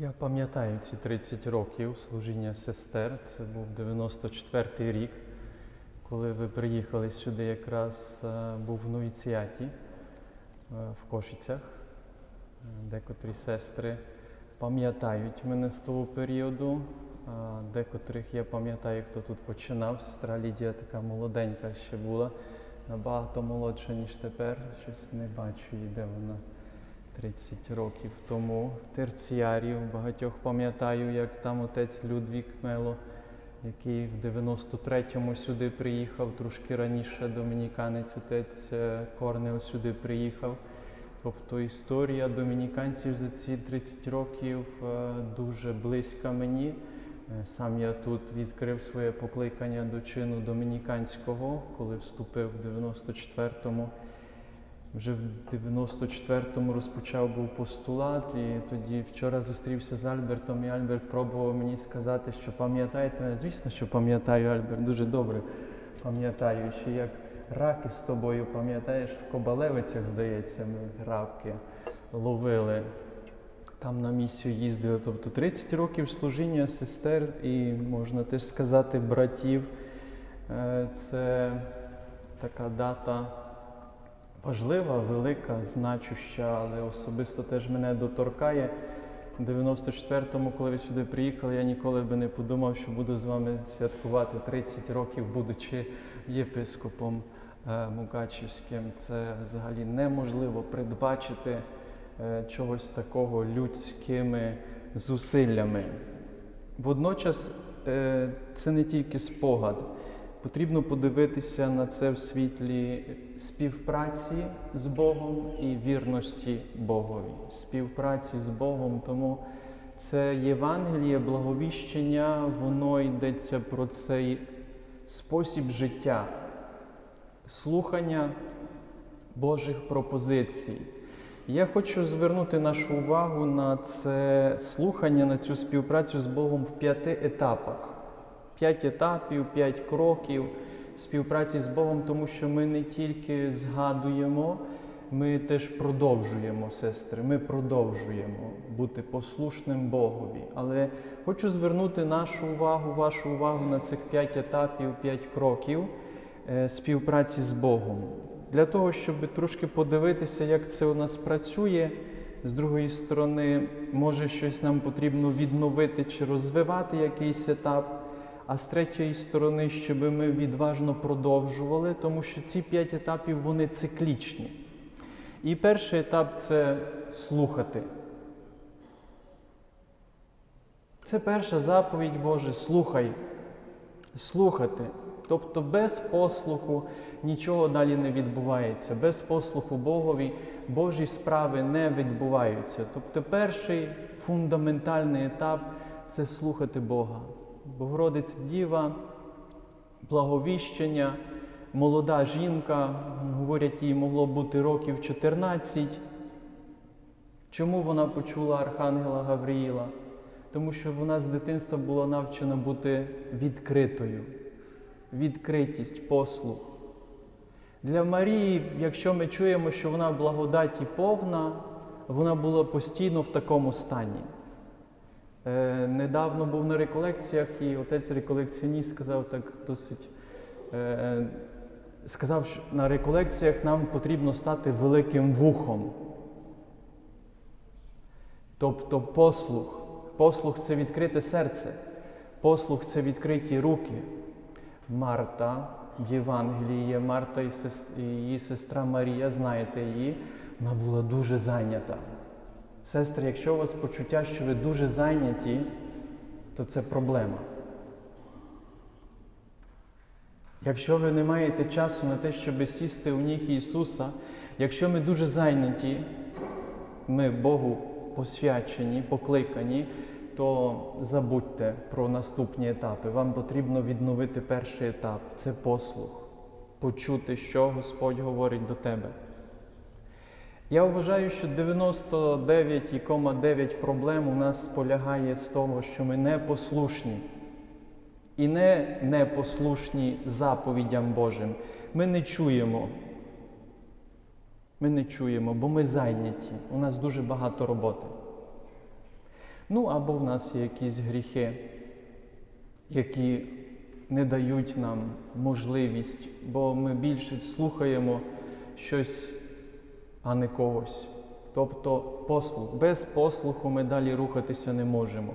Я пам'ятаю ці 30 років служіння сестер. Це був 94-й рік, коли ви приїхали сюди, якраз е, був в новіціаті е, в Кошицях. Е, Декотрі сестри пам'ятають мене з того періоду. а Декотрих я пам'ятаю, хто тут починав. Сестра Лідія така молоденька ще була, набагато молодша, ніж тепер. Щось не бачу де вона. 30 років тому терціарів. Багатьох пам'ятаю, як там отець Людвік Мело, який в 93-му сюди приїхав, трошки раніше домініканець, отець е, Корнел сюди приїхав. Тобто історія домініканців за ці 30 років е, дуже близька мені. Е, Сам я тут відкрив своє покликання до чину домініканського, коли вступив в 94-му. Вже в 94-му розпочав був постулат, і тоді вчора зустрівся з Альбертом, і Альберт пробував мені сказати, що пам'ятаєте мене. Звісно, що пам'ятаю, Альберт, дуже добре пам'ятаю, що як раки з тобою, пам'ятаєш, в Кобалевицях, здається, ми рабки ловили. Там на місію їздили. Тобто 30 років служіння сестер і, можна теж сказати, братів. Е, Це така дата важлива, велика, значуща, але особисто теж мене доторкає. У 94-му, коли ви сюди приїхали, я ніколи би не подумав, що буду з вами святкувати 30 років, будучи єпископом е, Мукачівським. Це взагалі неможливо передбачити е, чогось такого людськими зусиллями. Водночас е, це не тільки спогад. Потрібно подивитися на це в світлі співпраці з Богом і вірності Богові. Співпраці з Богом, тому це Євангеліє, благовіщення, воно йдеться про цей спосіб життя, слухання Божих пропозицій. Я хочу звернути нашу увагу на це слухання, на цю співпрацю з Богом в п'яти етапах. П'ять етапів, п'ять кроків співпраці з Богом, тому що ми не тільки згадуємо, ми теж продовжуємо, сестри. Ми продовжуємо бути послушним Богові. Але хочу звернути нашу увагу, вашу увагу на цих п'ять етапів, п'ять кроків е, співпраці з Богом. Для того, щоб трошки подивитися, як це у нас працює. З другої сторони, може щось нам потрібно відновити чи розвивати якийсь етап. А з третьої сторони, щоб ми відважно продовжували, тому що ці п'ять етапів вони циклічні. І перший етап це слухати. Це перша заповідь Боже слухай. Слухати. Тобто без послуху нічого далі не відбувається. Без послуху Богові Божі справи не відбуваються. Тобто перший фундаментальний етап це слухати Бога. Богородиця Діва, благовіщення, молода жінка, говорять, їй могло бути років 14. Чому вона почула Архангела Гавриїла? Тому що вона з дитинства була навчена бути відкритою. Відкритість, послух. Для Марії, якщо ми чуємо, що вона благодаті повна, вона була постійно в такому стані. Е, недавно був на реколекціях, і отець реколекціоніст сказав так досить. Е, сказав, що на реколекціях нам потрібно стати великим вухом. Тобто послух. Послух це відкрите серце, послух це відкриті руки. Марта в Євангелії є Марта і, сестра Марія, знаєте її, вона була дуже зайнята. Сестри, якщо у вас почуття, що ви дуже зайняті, то це проблема. Якщо ви не маєте часу на те, щоб сісти у ніг Ісуса, якщо ми дуже зайняті, ми Богу посвячені, покликані, то забудьте про наступні етапи. Вам потрібно відновити перший етап це послух, почути, що Господь говорить до тебе. Я вважаю, що 99,9 проблем у нас полягає з того, що ми непослушні. І не непослушні заповідям Божим. Ми не чуємо. Ми не чуємо, бо ми зайняті. У нас дуже багато роботи. Ну або в нас є якісь гріхи, які не дають нам можливість, бо ми більше слухаємо щось, а не когось. Тобто послух. Без послуху ми далі рухатися не можемо.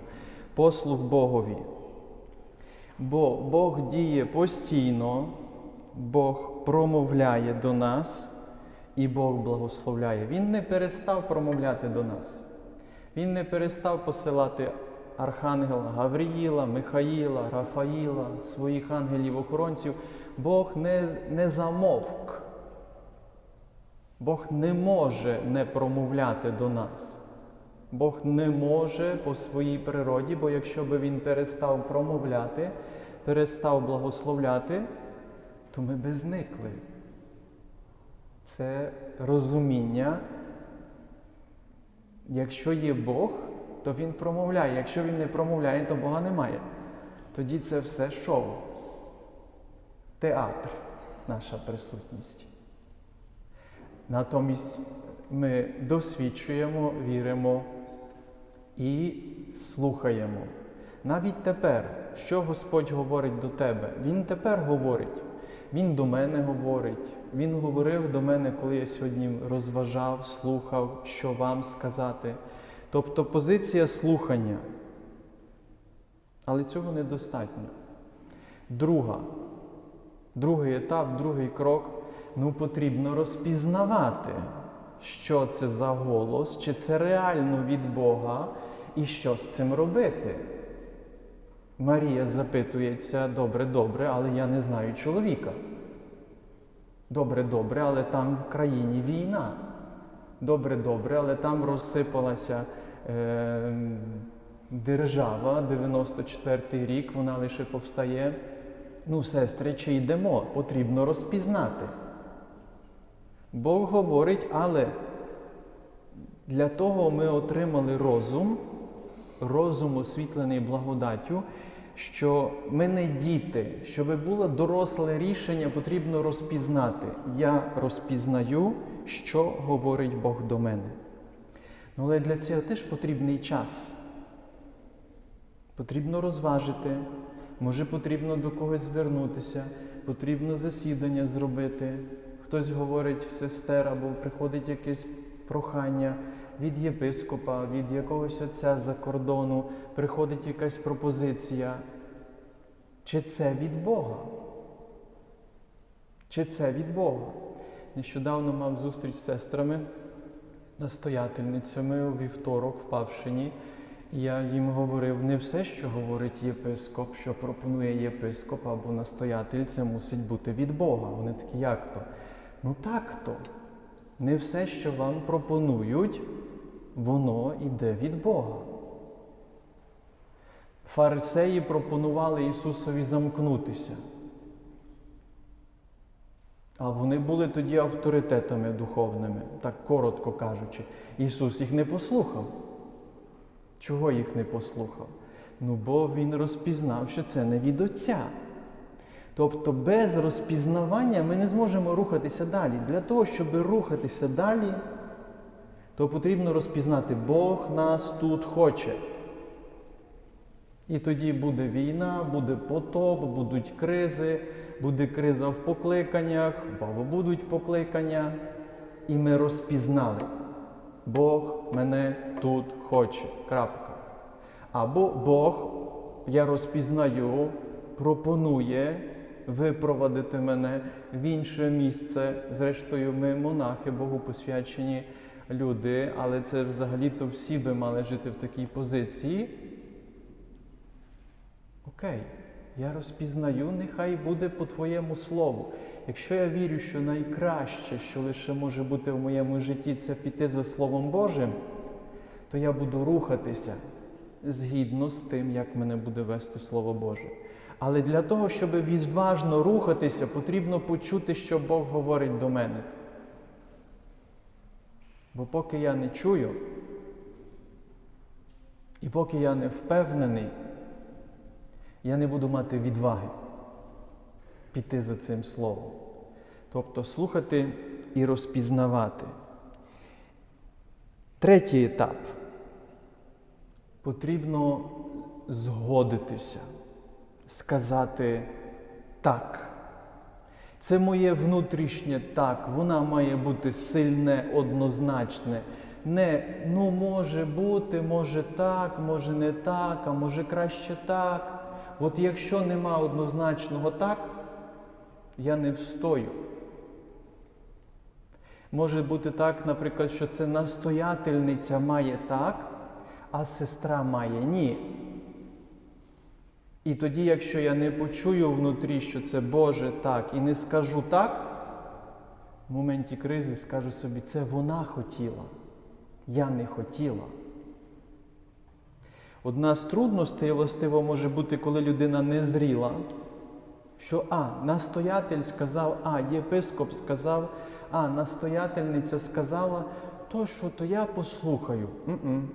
Послух Богові. Бо Бог діє постійно, Бог промовляє до нас і Бог благословляє. Він не перестав промовляти до нас. Він не перестав посилати Архангела Гавріїла, Михаїла, Рафаїла, своїх ангелів-охоронців. Бог не, не замовк. Бог не може не промовляти до нас. Бог не може по своїй природі, бо якщо би він перестав промовляти, перестав благословляти, то ми би зникли. Це розуміння. Якщо є Бог, то Він промовляє. Якщо Він не промовляє, то Бога немає. Тоді це все шоу. Театр, наша присутність. Натомість ми досвідчуємо, віримо і слухаємо. Навіть тепер, що Господь говорить до тебе, Він тепер говорить. Він до мене говорить. Він говорив до мене, коли я сьогодні розважав, слухав, що вам сказати. Тобто позиція слухання. Але цього недостатньо. Друга, другий етап, другий крок ну потрібно розпізнавати, що це за голос, чи це реально від Бога, і що з цим робити. Марія запитується, добре, добре, але я не знаю чоловіка. Добре, добре, але там в країні війна. Добре, добре, але там розсипалася е, держава, 94-й рік, вона лише повстає. Ну, сестри, чи йдемо? Потрібно розпізнати. Бог говорить, але для того ми отримали розум, розум освітлений благодаттю, що ми не діти, щоб було доросле рішення, потрібно розпізнати. Я розпізнаю, що говорить Бог до мене. Ну, але для цього теж потрібний час. Потрібно розважити, може потрібно до когось звернутися, потрібно засідання зробити. Хтось говорить сестер або приходить якесь прохання від єпископа, від якогось отця за кордону, приходить якась пропозиція. Чи це від Бога? Чи це від Бога? Нещодавно мав зустріч з сестрами, настоятельницями у вівторок в Павшині. Я їм говорив, не все, що говорить єпископ, що пропонує єпископ або настоятель, це мусить бути від Бога. Вони такі, як то? Ну так то. Не все, що вам пропонують, воно йде від Бога. Фарисеї пропонували Ісусові замкнутися. А вони були тоді авторитетами духовними, так коротко кажучи. Ісус їх не послухав. Чого їх не послухав? Ну, бо Він розпізнав, що це не від Отця. Тобто без розпізнавання ми не зможемо рухатися далі. Для того, щоб рухатися далі, то потрібно розпізнати, Бог нас тут хоче. І тоді буде війна, буде потоп, будуть кризи, буде криза в покликаннях, або будуть покликання. І ми розпізнали. Бог мене тут хоче. Крапка. Або Бог, я розпізнаю, пропонує випровадити мене в інше місце. Зрештою, ми монахи, Богу посвячені люди, але це взагалі-то всі би мали жити в такій позиції. Окей, я розпізнаю, нехай буде по твоєму слову. Якщо я вірю, що найкраще, що лише може бути в моєму житті, це піти за Словом Божим, то я буду рухатися згідно з тим, як мене буде вести Слово Боже. Але для того, щоб відважно рухатися, потрібно почути, що Бог говорить до мене. Бо поки я не чую, і поки я не впевнений, я не буду мати відваги піти за цим словом. Тобто слухати і розпізнавати. Третій етап. потрібно згодитися, сказати так. Це моє внутрішнє так, вона має бути сильне, однозначне. Не ну може бути, може так, може не так, а може краще так. От якщо нема однозначного так, я не встою. Може бути так, наприклад, що це настоятельниця має так, а сестра має ні. І тоді, якщо я не почую внутрі, що це Боже так, і не скажу так, в моменті кризи скажу собі, це вона хотіла, я не хотіла. Одна з трудностей, властиво, може бути, коли людина не зріла, що А, настоятель сказав, А, єпископ сказав, А, настоятельниця сказала, то що, то я послухаю. М-м.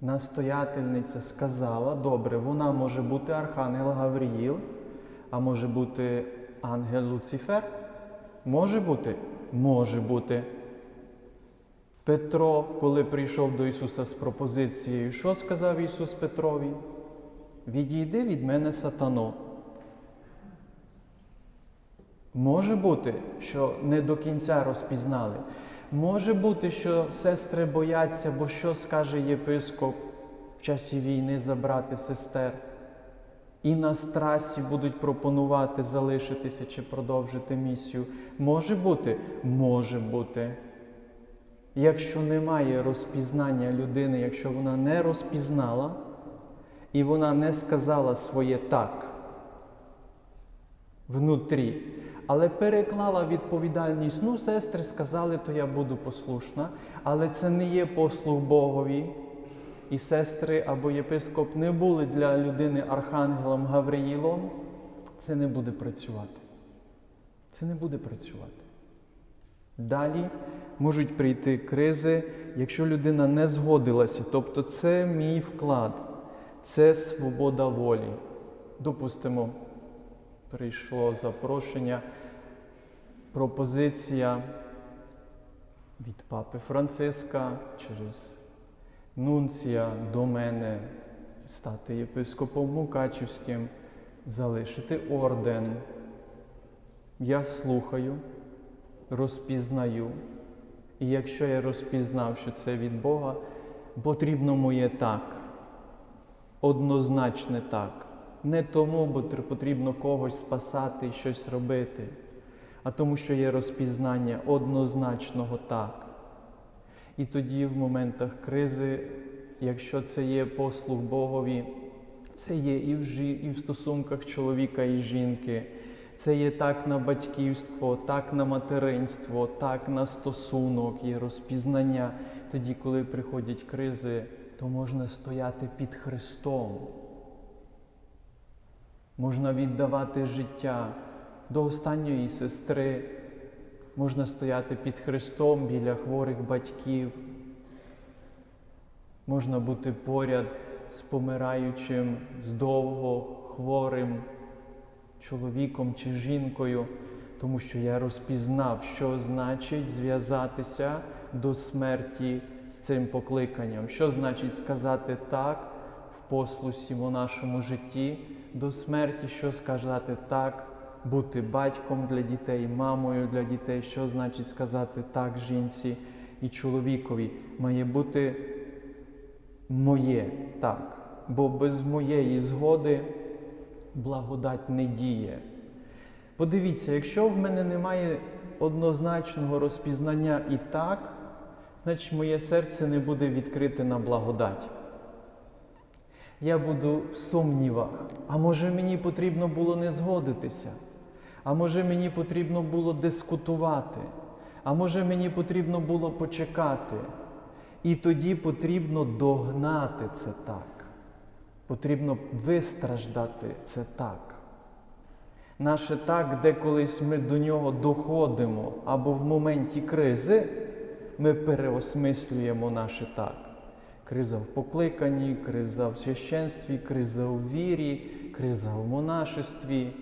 Настоятельниця сказала, добре, вона може бути Архангел Гавріїл, а може бути ангел Луцифер? Може бути? Може бути. Петро, коли прийшов до Ісуса з пропозицією, що сказав Ісус Петрові? Відійди від мене, сатано. Може бути, що не до кінця розпізнали. Може бути, що сестри бояться, бо що скаже єпископ в часі війни забрати сестер. І на страсі будуть пропонувати залишитися чи продовжити місію. Може бути? Може бути. Якщо немає розпізнання людини, якщо вона не розпізнала і вона не сказала своє так внутрі, але переклала відповідальність, ну, сестри сказали, то я буду послушна, але це не є послуг Богові. І сестри або єпископ не були для людини Архангелом Гавриїлом, це не буде працювати. Це не буде працювати. Далі можуть прийти кризи, якщо людина не згодилася. Тобто це мій вклад, це свобода волі. Допустимо, прийшло запрошення, пропозиція від папи Франциска через нунція до мене стати єпископом Мукачівським, залишити орден. Я слухаю, розпізнаю. І якщо я розпізнав, що це від Бога, потрібно моє так, однозначне так. Не тому, бо потрібно когось спасати і щось робити, а тому, що є розпізнання однозначного так. І тоді, в моментах кризи, якщо це є послуг Богові, це є і в, жі- і в стосунках чоловіка і жінки, це є так на батьківство, так на материнство, так на стосунок і розпізнання. Тоді, коли приходять кризи, то можна стояти під Христом. Можна віддавати життя до останньої сестри, можна стояти під Христом біля хворих батьків, можна бути поряд з помираючим, з довго хворим чоловіком чи жінкою, тому що я розпізнав, що значить зв'язатися до смерті з цим покликанням, що значить сказати так в послусі в нашому житті до смерті, що сказати так, бути батьком для дітей, мамою для дітей, що значить сказати так жінці і чоловікові. Має бути моє так, бо без моєї згоди благодать не діє. Подивіться, якщо в мене немає однозначного розпізнання і так, значить моє серце не буде відкрите на благодать. Я буду в сумнівах. А може мені потрібно було не згодитися? А може мені потрібно було дискутувати? А може мені потрібно було почекати? І тоді потрібно догнати це так. Потрібно вистраждати це так. Наше так, де колись ми до нього доходимо, або в моменті кризи ми переосмислюємо наше так. Криза в покликанні, криза в священстві, криза у вірі, криза в монашестві,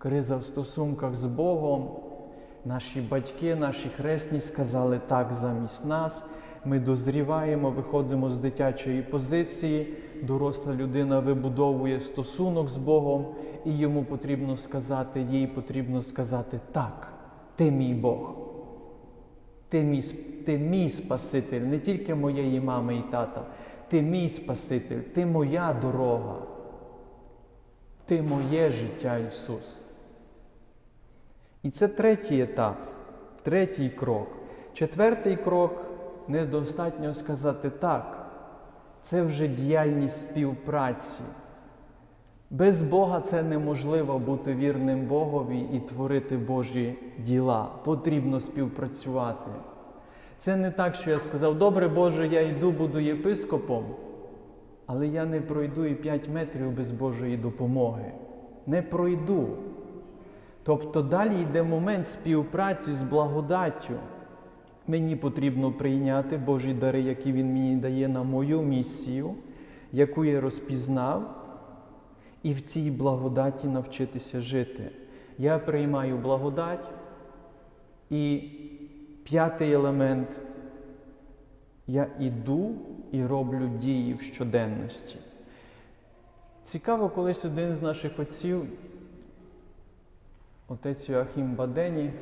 криза в стосунках з Богом. Наші батьки, наші хресні сказали так замість нас. ми дозріваємо, виходимо з дитячої позиції, доросла людина вибудовує стосунок з Богом, і йому потрібно сказати, їй потрібно сказати так, ти мій Бог. Ти мій, ти мій Спаситель, не тільки моєї мами і тата. Ти мій Спаситель, ти моя дорога. Ти моє життя, Ісус. І це третій етап, третій крок. Четвертий крок недостатньо сказати так. Це вже діяльність співпраці. Без Бога це неможливо бути вірним Богові і творити Божі діла. Потрібно співпрацювати. Це не так, що я сказав, добре Боже, я йду, буду єпископом, але я не пройду і 5 метрів без Божої допомоги. Не пройду. Тобто далі йде момент співпраці з благодаттю. Мені потрібно прийняти Божі дари, які Він мені дає на мою місію, яку я розпізнав, і в цій благодаті навчитися жити. Я приймаю благодать, і п'ятий елемент я іду і роблю дії в щоденності. Цікаво, колись один з наших отців, отець Йоахім Бадені,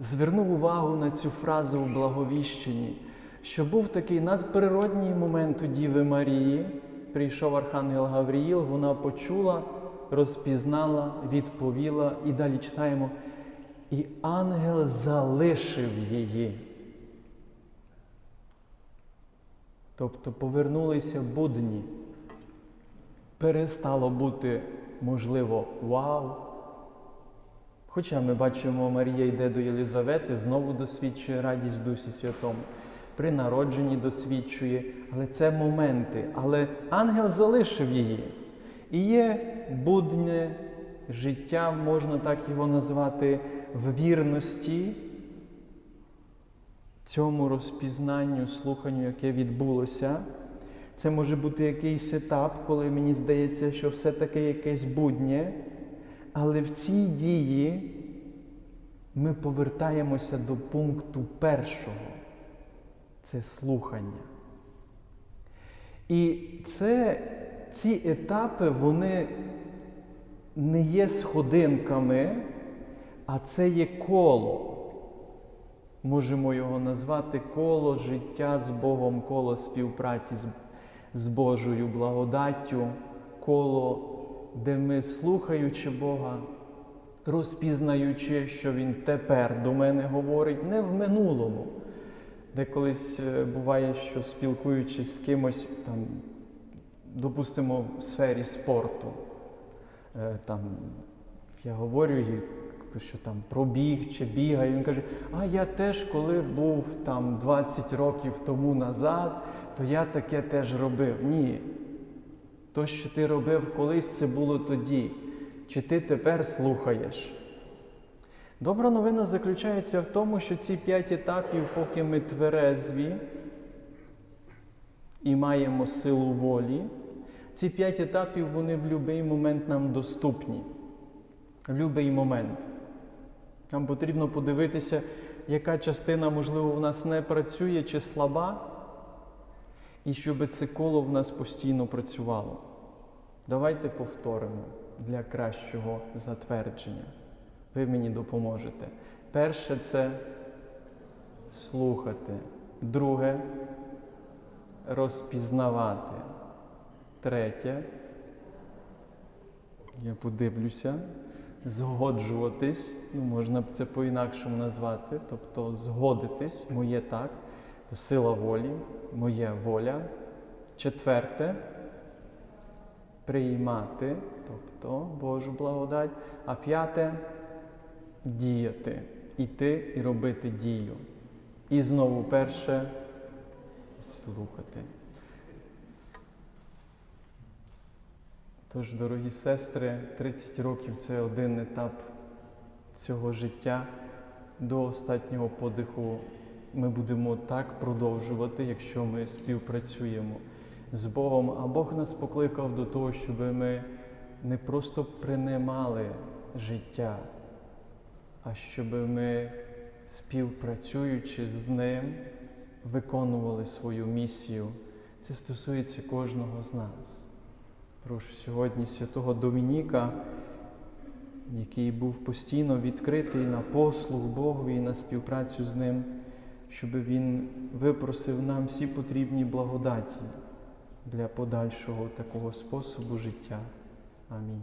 звернув увагу на цю фразу у благовіщенні, що був такий надприродній момент у Діви Марії. Прийшов Архангел Гавріїл, вона почула, розпізнала, відповіла, і далі читаємо. І ангел залишив її. Тобто повернулися будні. Перестало бути, можливо, вау. Хоча ми бачимо, Марія йде до Єлизавети, знову досвідчує радість Дусі Святому. При народженні досвідчує, але це моменти. Але ангел залишив її. І є буднє життя, можна так його назвати, в вірності цьому розпізнанню, слуханню, яке відбулося. Це може бути якийсь етап, коли мені здається, що все-таки якесь буднє, але в цій дії ми повертаємося до пункту першого це слухання. І це, ці етапи, вони не є сходинками, а це є коло. Можемо його назвати коло життя з Богом, коло співпраці з, з Божою благодаттю, коло, де ми, слухаючи Бога, розпізнаючи, що Він тепер до мене говорить, не в минулому. Де колись е, буває, що спілкуючись з кимось, там, допустимо, в сфері спорту, е, там, я говорю їй, що там пробіг чи бігає, він каже, а я теж, коли був там 20 років тому назад, то я таке теж робив. Ні. То, що ти робив колись, це було тоді. Чи ти тепер слухаєш? Добра новина заключається в тому, що ці п'ять етапів, поки ми тверезві і маємо силу волі, ці п'ять етапів вони в будь-який момент нам доступні. В будь-який момент. Нам потрібно подивитися, яка частина, можливо, в нас не працює чи слаба, і щоб це коло в нас постійно працювало. Давайте повторимо для кращого затвердження. Ви мені допоможете. Перше це слухати. Друге розпізнавати. Третє. Я подивлюся. Згоджуватись, ну, можна це по-інакшому назвати, тобто згодитись, моє так, то сила волі, моя воля. Четверте приймати, тобто Божу благодать. А п'яте діяти, іти і робити дію. І знову перше слухати. Тож, дорогі сестри, 30 років це один етап цього життя. До останнього подиху ми будемо так продовжувати, якщо ми співпрацюємо з Богом. А Бог нас покликав до того, щоб ми не просто приймали життя, а щоб ми співпрацюючи з ним, виконували свою місію. Це стосується кожного з нас. Прошу сьогодні святого Домініка, який був постійно відкритий на послуг Богові і на співпрацю з ним, щоб він випросив нам всі потрібні благодаті для подальшого такого способу життя. Амінь.